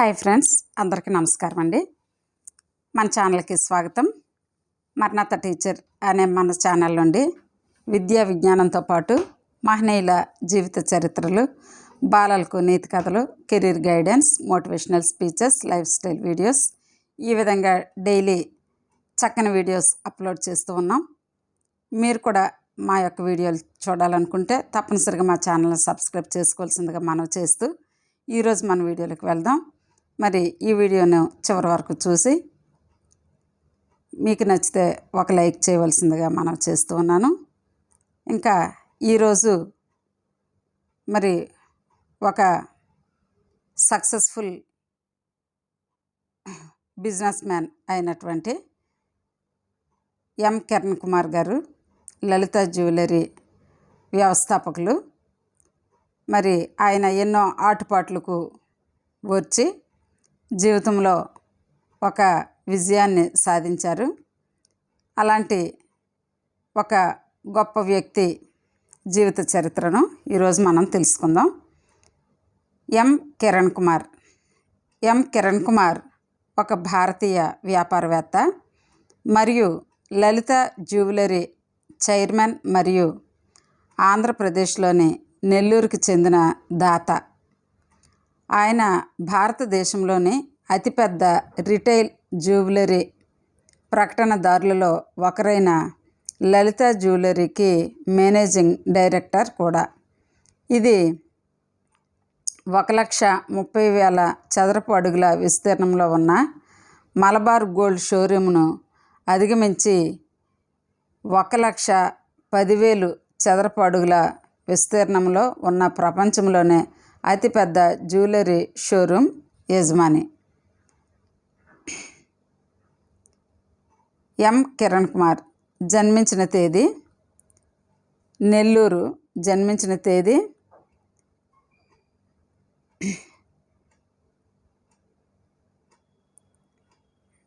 Hi friends అందరికీ నమస్కారం అండి. మన ఛానల్కి స్వాగతం. మర్నాథ టీచర్ అనే మన ఛానల్ నుండి విద్యా విజ్ఞానంతో పాటు మహనీయుల జీవిత చరిత్రలు బాలలకు నీతి కథలు career guidance motivational speeches life style videos ఈ విధంగా డైలీ చక్కని వీడియోస్ అప్లోడ్ చేస్తూ ఉన్నాం. మీరు కూడా మా యొక్క వీడియోలు చూడాలనుకుంటే తప్పనిసరిగా మా ఛానల్ని సబ్స్క్రైబ్ చేసుకోవాల్సిందిగా మనం చేస్తూ ఈరోజు మన వీడియోలోకి వెళ్దాం. మరి ఈ వీడియోను చివరి వరకు చూసి మీకు నచ్చితే ఒక లైక్ చేయవలసిందిగా మనం చేస్తూ ఉన్నాను. ఇంకా ఈరోజు మరి ఒక సక్సెస్ఫుల్ బిజినెస్ మ్యాన్ అయినటువంటి ఎం కిరణ్ కుమార్ గారు లలిత జ్యువెలరీ వ్యవస్థాపకులు. మరి ఆయన ఎన్నో ఆటుపాట్లకు వచ్చి జీవితంలో ఒక విజయాన్ని సాధించారు. అలాంటి ఒక గొప్ప వ్యక్తి జీవిత చరిత్రను ఈరోజు మనం తెలుసుకుందాం. ఎం. కిరణ్ కుమార్. ఎం. కిరణ్ కుమార్ ఒక భారతీయ వ్యాపారవేత్త మరియు లలిత జ్యువెలరీ చైర్మన్ మరియు ఆంధ్రప్రదేశ్లోని నెల్లూరుకి చెందిన దాత. ఆయన భారతదేశంలోని అతిపెద్ద రిటైల్ జ్యువెలరీ ప్రకటనదారులలో ఒకరైన లలిత జ్యువెలరీకి మేనేజింగ్ డైరెక్టర్ కూడా. ఇది ఒక లక్ష ముప్పై వేల చదరపు అడుగుల విస్తీర్ణంలో ఉన్న మలబార్ గోల్డ్ షోరూమ్ను అధిగమించి ఒక లక్ష పదివేలు చదరపు అడుగుల విస్తీర్ణంలో ఉన్న ప్రపంచంలోనే అతిపెద్ద జ్యువెలరీ షోరూమ్ యజమాని. ఎం. కిరణ్ కుమార్ జన్మించిన తేదీ నెల్లూరు జన్మించిన తేదీ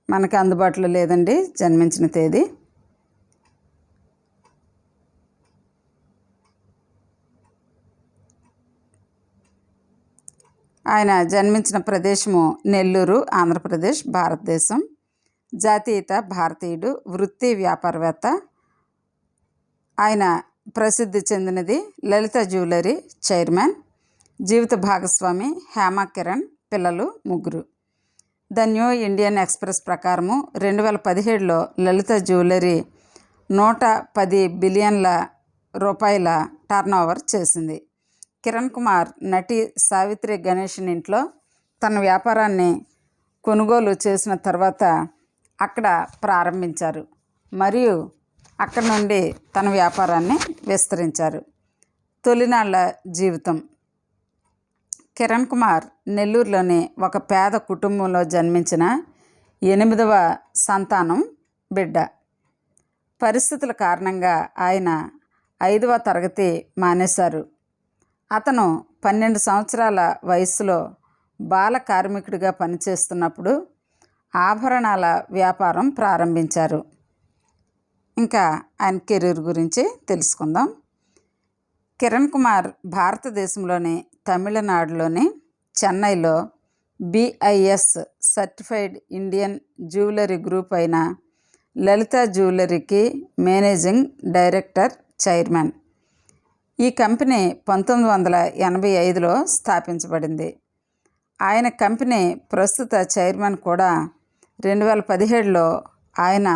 మనకు అందుబాటులో లేదండి జన్మించిన తేదీ. ఆయన జన్మించిన ప్రదేశము నెల్లూరు ఆంధ్రప్రదేశ్ భారతదేశం. జాతీయత భారతీయుడు వృత్తి వ్యాపారవేత్త. ఆయన ప్రసిద్ధి చెందినది లలిత జ్యువెలరీ చైర్మన్. జీవిత భాగస్వామి హేమ కిరణ్ పిల్లలు ముగ్గురు. ద న్యూ ఇండియన్ ఎక్స్ప్రెస్ ప్రకారము రెండు వేల పదిహేడులో లలిత జ్యువెలరీ నూట పది బిలియన్ల రూపాయల టర్నోవర్ చేసింది. కిరణ్ కుమార్ నటి సావిత్రి గణేషన్ ఇంట్లో తన వ్యాపారాన్ని కొనుగోలు చేసిన తర్వాత అక్కడ ప్రారంభించారు. మరియు అక్కడ నుండి తన వ్యాపారాన్ని విస్తరించారు. తొలినాళ్ళ జీవితం. కిరణ్ కుమార్ నెల్లూరులోని ఒక పేద కుటుంబంలో జన్మించిన ఎనిమిదవ సంతానం బిడ్డ. పరిస్థితుల కారణంగా ఆయన ఐదవ తరగతి మానేశారు. అతను పన్నెండు సంవత్సరాల వయసులో బాల కార్మికుడిగా పనిచేస్తున్నప్పుడు ఆభరణాల వ్యాపారం ప్రారంభించారు. ఇంకా ఆయన కెరీర్ గురించి తెలుసుకుందాం. కిరణ్ కుమార్ భారతదేశంలోని తమిళనాడులోని చెన్నైలో BIS certified Indian jewellery group అయిన లలిత జ్యువెలరీకి మేనేజింగ్ డైరెక్టర్ చైర్మన్. ఈ కంపెనీ పంతొమ్మిది వందల ఎనభై ఐదులో స్థాపించబడింది. ఆయన కంపెనీ ప్రస్తుత చైర్మన్ కూడా రెండు వేల పదిహేడులో ఆయన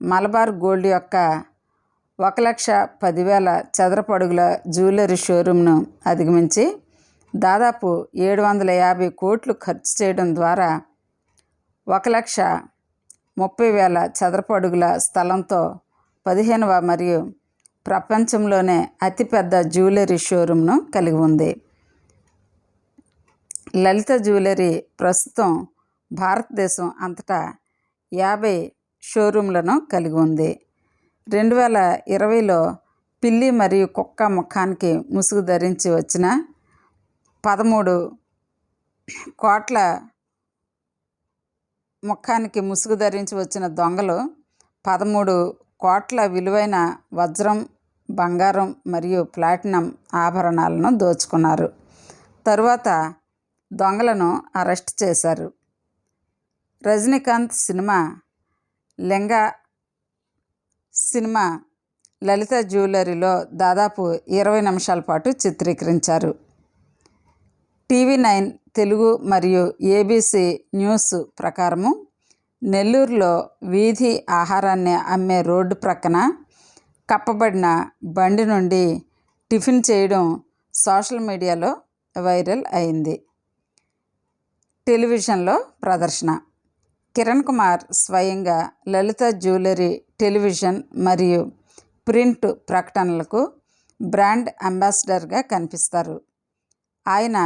మలబార్ గోల్డ్ యొక్క ఒక లక్ష పదివేల చదరపడుగుల జ్యువెలరీ షోరూమ్ను అధిగమించి దాదాపు ఏడు వందల యాభై కోట్లు ఖర్చు చేయడం ద్వారా ఒక లక్ష ముప్పై వేల చదరపడుగుల స్థలంతో పదిహేనవ మరియు ప్రపంచంలోనే అతిపెద్ద జ్యువెలరీ షోరూమ్ను కలిగి ఉంది. లలిత జ్యువెలరీ ప్రస్తుతం భారతదేశం అంతటా యాభై షోరూమ్లను కలిగి ఉంది. రెండు వేల ఇరవైలో పిల్లి మరియు కుక్క ముఖానికి ముసుగు ధరించి వచ్చిన పదమూడు కోట్ల ముఖానికి ముసుగు ధరించి వచ్చిన దొంగలు పదమూడు కోట్ల విలువైన వజ్రం బంగారం మరియు ప్లాటినం ఆభరణాలను దోచుకున్నారు. తరువాత దొంగలను అరెస్ట్ చేశారు. రజనీకాంత్ సినిమా లింగా సినిమా లలిత జ్యువెలరీలో దాదాపు ఇరవై నిమిషాల పాటు చిత్రీకరించారు. టీవీ నైన్ తెలుగు మరియు ఏబీసీ న్యూస్ ప్రకారము నెల్లూరులో వీధి ఆహారాన్ని అమ్మే రోడ్డు ప్రక్కన కప్పబడిన బండి నుండి టిఫిన్ చేయడం సోషల్ మీడియాలో వైరల్ అయింది. టెలివిజన్లో ప్రదర్శన. కిరణ్ కుమార్ స్వయంగా లలిత జ్యువెలరీ టెలివిజన్ మరియు ప్రింట్ ప్రకటనలకు బ్రాండ్ అంబాసిడర్గా కనిపిస్తారు. ఆయన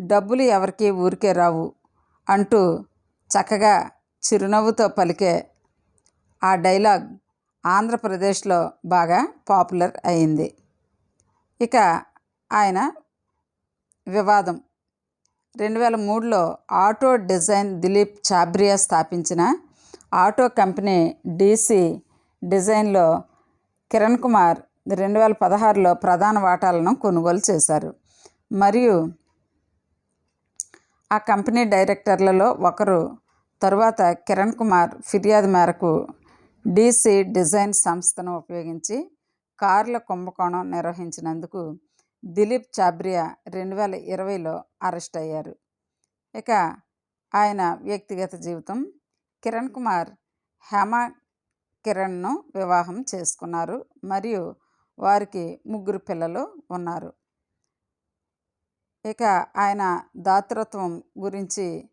డబ్బులు ఎవరికి ఊరికే రావు అంటూ చక్కగా చిరునవ్వుతో పలికే ఆ డైలాగ్ ఆంధ్రప్రదేశ్లో బాగా పాపులర్ అయింది. ఇక ఆయన వివాదం. రెండు వేల మూడులో ఆటో డిజైన్ దిలీప్ చాబ్రియా స్థాపించిన ఆటో కంపెనీ డీసీ డిజైన్లో కిరణ్ కుమార్ రెండు వేల పదహారులో ప్రధాన వాటాలను కొనుగోలు చేశారు. మరియు ఆ కంపెనీ డైరెక్టర్లలో ఒకరు తరువాత కిరణ్ కుమార్ ఫిర్యాదు మేరకు డీసీ డిజైన్ సంస్థను ఉపయోగించి కార్ల కుంభకోణం నిర్వహించినందుకు దిలీప్ చాబ్రియా రెండు వేల ఇరవైలో అరెస్ట్ అయ్యారు. ఇక ఆయన వ్యక్తిగత జీవితం కిరణ్ కుమార్ హేమ కిరణ్ను వివాహం చేసుకున్నారు మరియు వారికి ముగ్గురు పిల్లలు ఉన్నారు. ఇక ఆయన దాతృత్వం గురించి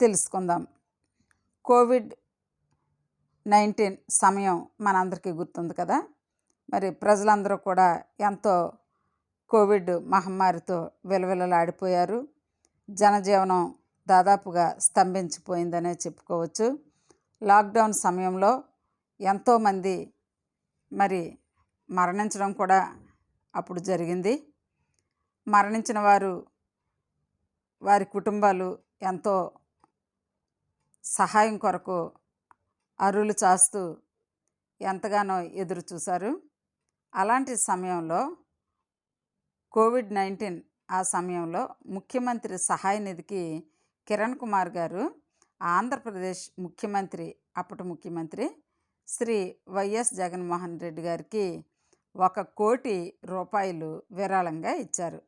తెలుసుకుందాం. కోవిడ్ నైన్టీన్ సమయం మనందరికీ గుర్తుంది కదా? మరి ప్రజలందరూ కూడా ఎంతో కోవిడ్ మహమ్మారితో విలవిలలాడిపోయారు. జనజీవనం దాదాపుగా స్తంభించిపోయిందనే చెప్పుకోవచ్చు. లాక్డౌన్ సమయంలో ఎంతోమంది మరి మరణించడం కూడా అప్పుడు జరిగింది. మరణించిన వారు వారి కుటుంబాలు ఎంతో సహాయం కొరకు అరులు చాస్తూ ఎంతగానో ఎదురు చూశారు. అలాంటి సమయంలో కోవిడ్ నైన్టీన్ ఆ సమయంలో ముఖ్యమంత్రి సహాయ నిధికి కిరణ్ కుమార్ గారు ఆంధ్రప్రదేశ్ ముఖ్యమంత్రి అప్పటి ముఖ్యమంత్రి శ్రీ వైఎస్ జగన్మోహన్ రెడ్డి గారికి ఒక కోటి రూపాయలు విరాళంగా ఇచ్చారు.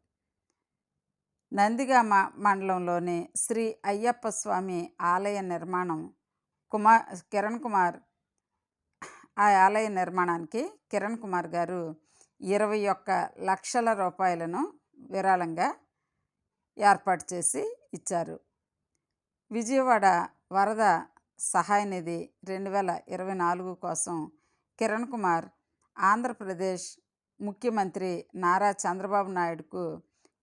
నందిగామ మండలంలోని శ్రీ అయ్యప్ప స్వామి ఆలయ నిర్మాణం కుమార్ కిరణ్ కుమార్ ఆ ఆలయ నిర్మాణానికి కిరణ్ కుమార్ గారు ఇరవై ఒక్క లక్షల రూపాయలను విరాళంగా ఏర్పాటు చేసి ఇచ్చారు. విజయవాడ వరద సహాయ నిధి రెండు వేల ఇరవై నాలుగు కోసం కిరణ్ కుమార్ ఆంధ్రప్రదేశ్ ముఖ్యమంత్రి నారా చంద్రబాబు నాయుడుకు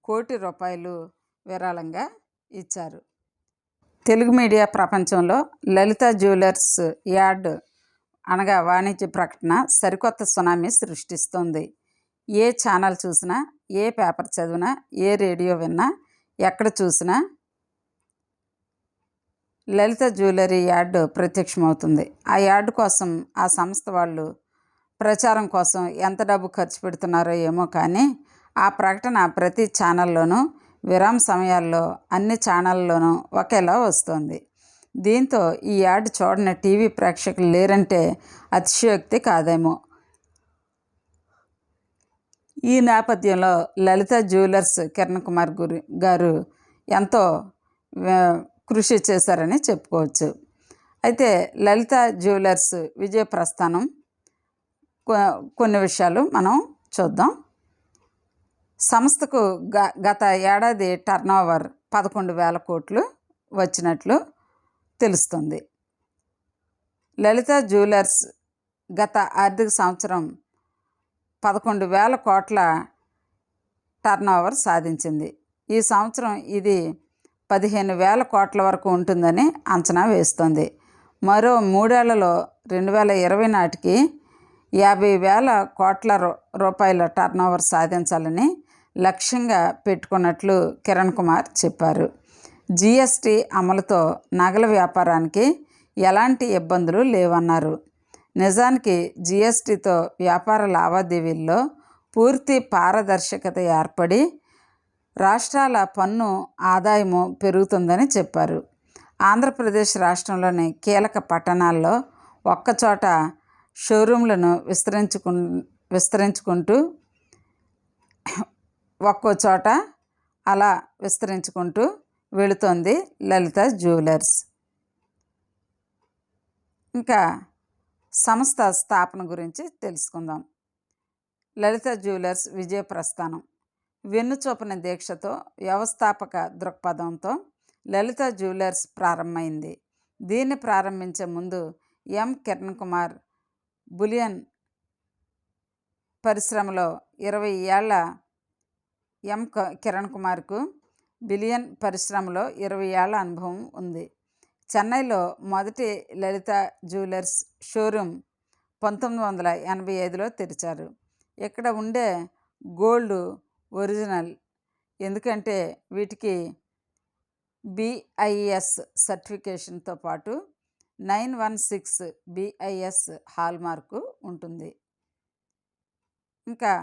కోటి రూపాయలు విరాళంగా ఇచ్చారు. తెలుగు మీడియా ప్రపంచంలో లలిత జ్యువెలర్స్ యార్డ్ అనగా వాణిజ్య ప్రకటన సరికొత్త సునామీ సృష్టిస్తుంది. ఏ ఛానల్ చూసినా ఏ పేపర్ చదివినా ఏ రేడియో విన్నా ఎక్కడ చూసినా లలిత జ్యువెలరీ యార్డ్ ప్రత్యక్షమవుతుంది. ఆ యార్డు కోసం ఆ సంస్థ వాళ్ళు ప్రచారం కోసం ఎంత డబ్బు ఖర్చు పెడుతున్నారో ఏమో కానీ ఆ ప్రకటన ప్రతి ఛానల్లోనూ విరామ సమయాల్లో అన్ని ఛానల్లోనూ ఒకేలా వస్తుంది. దీంతో ఈ యాడ్ చూడని టీవీ ప్రేక్షకులు లేరంటే అతిశయోక్తి కాదేమో. ఈ నేపథ్యంలో లలిత జ్యువెలర్స్ కిరణ్ కుమార్ గురి గారు ఎంతో కృషి చేశారని చెప్పుకోవచ్చు. అయితే లలిత జ్యువెలర్స్ విజయ ప్రస్థానం కొన్ని విషయాలు మనం చూద్దాం. సంస్థకు గ గత ఏడాది టర్నోవర్ పదకొండు వేల కోట్లు వచ్చినట్లు తెలుస్తుంది. లలిత జ్యువెలర్స్ గత ఆర్థిక సంవత్సరం పదకొండు వేల కోట్ల టర్నోవర్ సాధించింది. ఈ సంవత్సరం ఇది పదిహేను వేల కోట్ల వరకు ఉంటుందని అంచనా వేస్తుంది. మరో మూడేళ్ళలో రెండు వేల ఇరవై నాటికి యాభై వేల కోట్ల రూపాయల టర్నోవర్ సాధించాలని లక్ష్యంగా పెట్టుకున్నట్లు కిరణ్ కుమార్ చెప్పారు. జిఎస్టి అమలుతో నగల వ్యాపారానికి ఎలాంటి ఇబ్బందులు లేవన్నారు. నిజానికి జిఎస్టితో వ్యాపార లావాదేవీల్లో పూర్తి పారదర్శకత ఏర్పడి రాష్ట్రాల పన్ను ఆదాయము పెరుగుతుందని చెప్పారు. ఆంధ్రప్రదేశ్ రాష్ట్రంలోని కీలక పట్టణాల్లో ఒక్కచోట షోరూంలను విస్తరించుకు విస్తరించుకుంటూ ఒక్కో చోట అలా విస్తరించుకుంటూ వెళుతోంది లలిత జ్యువెలర్స్. ఇంకా సంస్థ స్థాపన గురించి తెలుసుకుందాం. లలిత జ్యువెలర్స్ విజయ ప్రస్థానం. వెన్నుచూపన దీక్షతో వ్యవస్థాపక దృక్పథంతో లలిత జ్యువెలర్స్ ప్రారంభమైంది. దీన్ని ప్రారంభించే ముందు ఎం. కిరణ్ కుమార్ బులియన్ పరిశ్రమలో ఇరవై ఏళ్ళ ఎం కిరణ్ కుమార్కు బిలియన్ పరిశ్రమలో ఇరవై ఏళ్ళ అనుభవం ఉంది. చెన్నైలో మొదటి లలిత జ్యువెలర్స్ షోరూమ్ పంతొమ్మిది వందల ఎనభై ఐదులో తెరిచారు. ఇక్కడ ఉండే గోల్డ్ ఒరిజినల్ ఎందుకంటే వీటికి బిఐఎస్ సర్టిఫికేషన్తో పాటు nine one six BIS hallmark ఉంటుంది. ఇంకా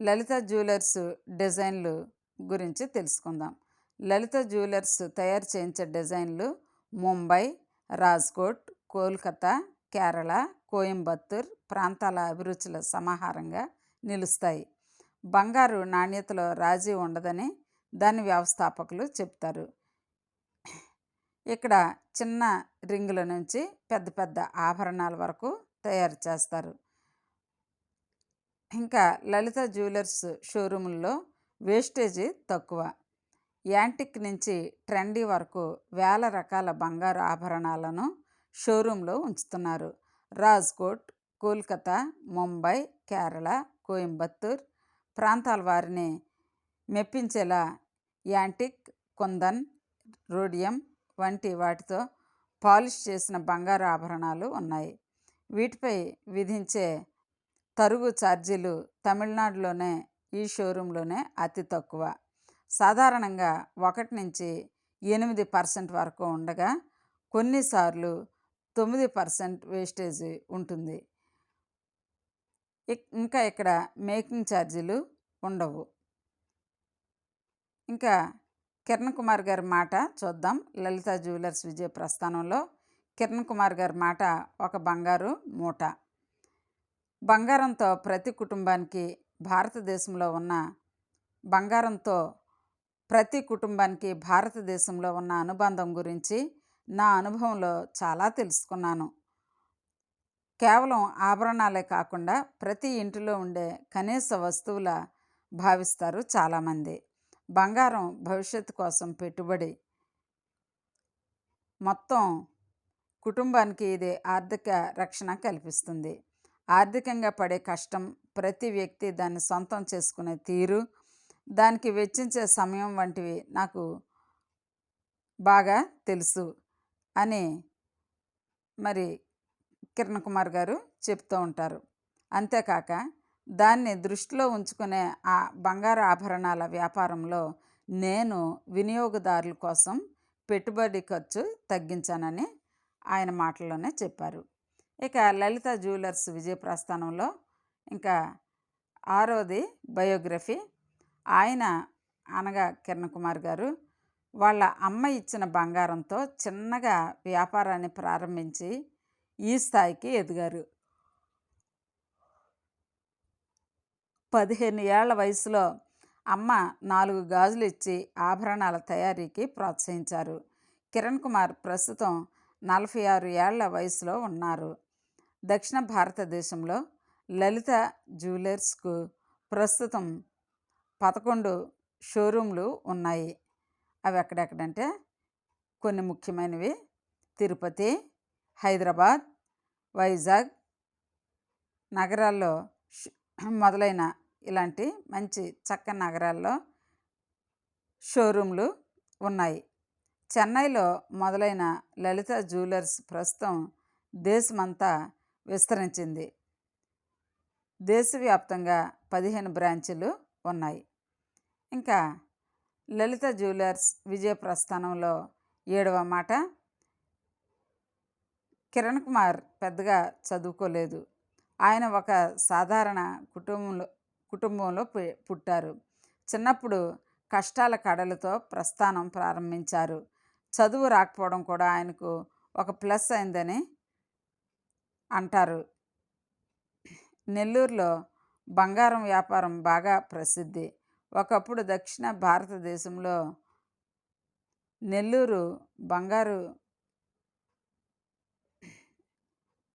లలిత జ్యువెలర్స్ డిజైన్లు గురించి తెలుసుకుందాం. లలిత జ్యువెలర్స్ తయారు చేయించే డిజైన్లు ముంబై రాజ్కోట్ కోల్కతా కేరళ కోయంబత్తూర్ ప్రాంతాల అభిరుచుల సమాహారంగా నిలుస్తాయి. బంగారు నాణ్యతలో రాజీ ఉండదని దాని వ్యవస్థాపకులు చెప్తారు ఇక్కడ చిన్న రింగుల నుంచి పెద్ద పెద్ద ఆభరణాల వరకు తయారు చేస్తారు. ఇంకా లలిత జ్యువెలర్స్ షోరూముల్లో వేస్టేజీ తక్కువ. యాంటిక్ నుంచి ట్రెండీ వరకు వేల రకాల బంగారు ఆభరణాలను షోరూంలో ఉంచుతున్నారు. రాజ్కోట్ కోల్కతా ముంబై కేరళ కోయంబత్తూర్ ప్రాంతాల వారిని మెప్పించేలా యాంటిక్ కుందన్ రోడియం వంటి వాటితో పాలిష్ చేసిన బంగారు ఆభరణాలు ఉన్నాయి. వీటిపై విధించే తరుగు ఛార్జీలు తమిళనాడులోనే ఈ షోరూంలోనే అతి తక్కువ. సాధారణంగా ఒకటి నుంచి ఎనిమిది పర్సెంట్ వరకు ఉండగా కొన్నిసార్లు తొమ్మిది పర్సెంట్ వేస్టేజ్ ఉంటుంది. ఇంకా ఇక్కడ మేకింగ్ ఛార్జీలు ఉండవు. ఇంకా కిరణ్ కుమార్ గారి మాట చూద్దాం. లలిత జ్యువెలర్స్ విజయ ప్రస్థానంలో కిరణ్ కుమార్ గారి మాట ఒక బంగారు మూట. బంగారంతో ప్రతి కుటుంబానికి భారతదేశంలో ఉన్న బంగారంతో ప్రతి కుటుంబానికి భారతదేశంలో ఉన్న అనుబంధం గురించి నా అనుభవంలో చాలా తెలుసుకున్నాను. కేవలం ఆభరణాలే కాకుండా ప్రతి ఇంటిలో ఉండే కనీస వస్తువుల భావిస్తారు చాలామంది. బంగారం భవిష్యత్తు కోసం పెట్టుబడి. మొత్తం కుటుంబానికి ఇది ఆర్థిక రక్షణ కల్పిస్తుంది. ఆర్థికంగా పడే కష్టం ప్రతి వ్యక్తి దాన్ని సొంతం చేసుకునే తీరు దానికి వెచ్చించే సమయం వంటివి నాకు బాగా తెలుసు అని మరి కిరణ్ కుమార్ గారు చెప్తూ ఉంటారు. అంతేకాక దాన్ని దృష్టిలో ఉంచుకునే ఆ బంగారు ఆభరణాల వ్యాపారంలో నేను వినియోగదారుల కోసం పెట్టుబడి ఖర్చు తగ్గించానని ఆయన మాటల్లోనే చెప్పారు. ఇక లలిత జ్యువెలర్స్ విజయ ప్రస్థానంలో. ఇంకా ఆరోది బయోగ్రఫీ. ఆయన అనగా కిరణ్ కుమార్ గారు. వాళ్ళ అమ్మ ఇచ్చిన బంగారంతో చిన్నగా వ్యాపారాన్ని ప్రారంభించి ఈ స్థాయికి ఎదిగారు. పదిహేను ఏళ్ళ వయసులో అమ్మ నాలుగు గాజులు ఇచ్చి ఆభరణాల తయారీకి ప్రోత్సహించారు. కిరణ్ కుమార్ ప్రస్తుతం నలభై ఆరు ఏళ్ళ వయసులో ఉన్నారు. దక్షిణ భారతదేశంలో లలిత జ్యువెలర్స్కు ప్రస్తుతం పదకొండు షోరూంలు ఉన్నాయి. అవి ఎక్కడెక్కడంటే కొన్ని ముఖ్యమైనవి తిరుపతి హైదరాబాద్ వైజాగ్ నగరాల్లో మొదలైన ఇలాంటి మంచి చక్కని నగరాల్లో షోరూంలు ఉన్నాయి. చెన్నైలో మొదలైన లలిత జ్యువెలర్స్ ప్రస్తుతం దేశమంతా విస్తరించింది. దేశవ్యాప్తంగా పదిహేను బ్రాంచీలు ఉన్నాయి. ఇంకా లలిత జ్యువెలర్స్ విజయ ప్రస్థానంలో ఏడవ మాట. కిరణ్ కుమార్ పెద్దగా చదువుకోలేదు. ఆయన ఒక సాధారణ కుటుంబంలో కుటుంబంలో పుట్టారు. చిన్నప్పుడు కష్టాల కడలతో ప్రస్థానం ప్రారంభించారు. చదువు రాకపోవడం కూడా ఆయనకు ఒక ప్లస్ అయిందని అంటారు. నెల్లూరులో బంగారం వ్యాపారం బాగా ప్రసిద్ధి. ఒకప్పుడు దక్షిణ భారతదేశంలో నెల్లూరు బంగారు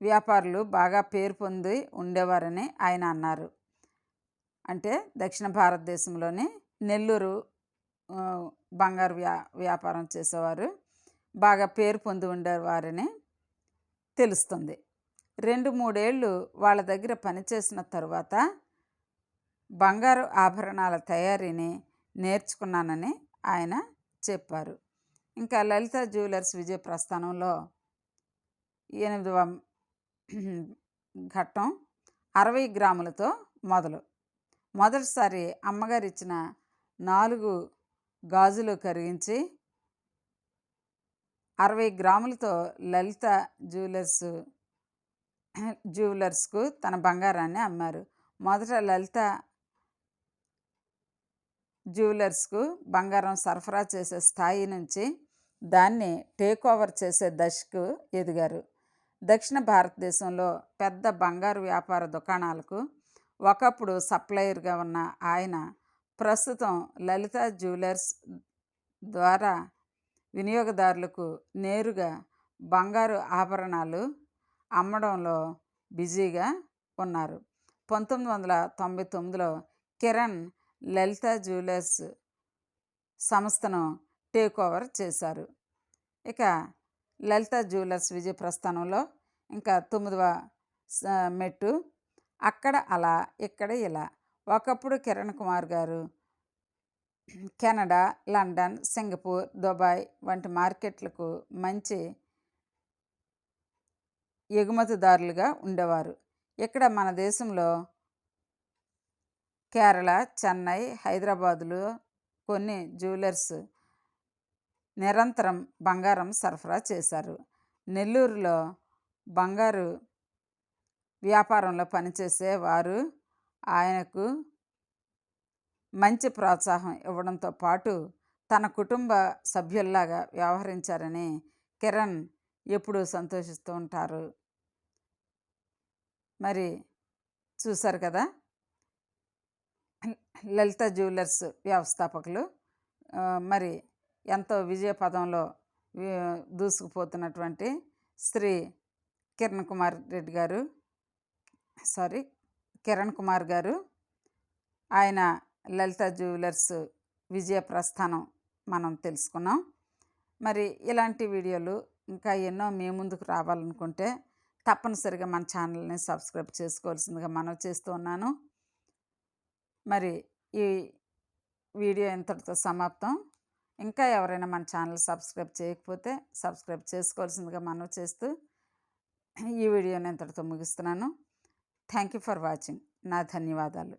వ్యాపారులు బాగా పేరు పొంది ఉండేవారని ఆయన అన్నారు. అంటే దక్షిణ భారతదేశంలోని నెల్లూరు బంగారు వ్యా వ్యాపారం చేసేవారు. బాగా పేరు పొంది ఉండేవారని తెలుస్తుంది. రెండు మూడేళ్ళు వాళ్ళ దగ్గర పనిచేసిన తరువాత బంగారు ఆభరణాల తయారీని నేర్చుకున్నానని ఆయన చెప్పారు. ఇంకా లలిత జ్యువెలర్స్ విజయ ప్రస్థానంలో ఎనిమిదవ ఘట్టం అరవై గ్రాములతో మొదలు. మొదటిసారి అమ్మగారు ఇచ్చిన నాలుగు గాజులు కరిగించి అరవై గ్రాములతో లలిత జ్యువెలర్స్ జ్యువెలర్స్కు తన బంగారాన్ని అమ్మారు. మొదట లలిత జ్యువెలర్స్కు బంగారం సరఫరా చేసే స్థాయి నుంచి దాన్ని టేక్ ఓవర్ చేసే దశకు ఎదిగారు. దక్షిణ భారతదేశంలో పెద్ద బంగారు వ్యాపార దుకాణాలకు ఒకప్పుడు సప్లయర్గా ఉన్న ఆయన ప్రస్తుతం లలిత జ్యువెలర్స్ ద్వారా వినియోగదారులకు నేరుగా బంగారు ఆభరణాలు అమ్మడంలో బిజీగా ఉన్నారు. పంతొమ్మిది వందల తొంభై తొమ్మిదిలో కిరణ్ లలిత జ్యువెలర్స్ సంస్థను టేక్ ఓవర్ చేశారు. ఇక లలిత జ్యువెలర్స్ విజయ ప్రస్థానంలో ఇంకా తొమ్మిదవ స- మెట్టు అక్కడ అలా ఇక్కడ ఇలా. ఒకప్పుడు కిరణ్ కుమార్ గారు కెనడా లండన్ సింగపూర్ దుబాయ్ వంటి మార్కెట్లకు మంచి ఎగుమతిదారులుగా ఉండేవారు. ఇక్కడ మన దేశంలో కేరళ చెన్నై హైదరాబాదులో కొన్ని జ్యువెలర్స్ నిరంతరం బంగారం సరఫరా చేశారు. నెల్లూరులో బంగారు వ్యాపారంలో పనిచేసే వారు ఆయనకు మంచి ప్రోత్సాహం ఇవ్వడంతో పాటు తన కుటుంబ సభ్యుల్లాగా వ్యవహరించారని కిరణ్ ఎప్పుడూ సంతోషిస్తూ ఉంటారు. మరి చూశారు కదా? లలిత జ్యువెలర్స్ వ్యవస్థాపకులు. మరి ఎంతో విజయ పదంలో దూసుకుపోతున్నటువంటి శ్రీ కిరణ్ కుమార్ రెడ్డి గారు సారీ కిరణ్ కుమార్ గారు ఆయన లలిత జ్యువెలర్స్ విజయ ప్రస్థానం మనం తెలుసుకున్నాం. మరి ఇలాంటి వీడియోలు ఇంకా ఎన్నో మీ ముందుకు రావాలనుకుంటే తప్పనిసరిగా మన ఛానల్ని సబ్స్క్రైబ్ చేసుకోవాల్సిందిగా మనం చేస్తూ ఉన్నాను. మరి ఈ వీడియో ఇంతటితో సమాప్తం. ఇంకా ఎవరైనా మన ఛానల్ సబ్స్క్రైబ్ చేయకపోతే సబ్స్క్రైబ్ చేసుకోవాల్సిందిగా మనం చేస్తూ ఈ వీడియోని ఇంతటితో ముగిస్తున్నాను. Thank you for watching. నా ధన్యవాదాలు.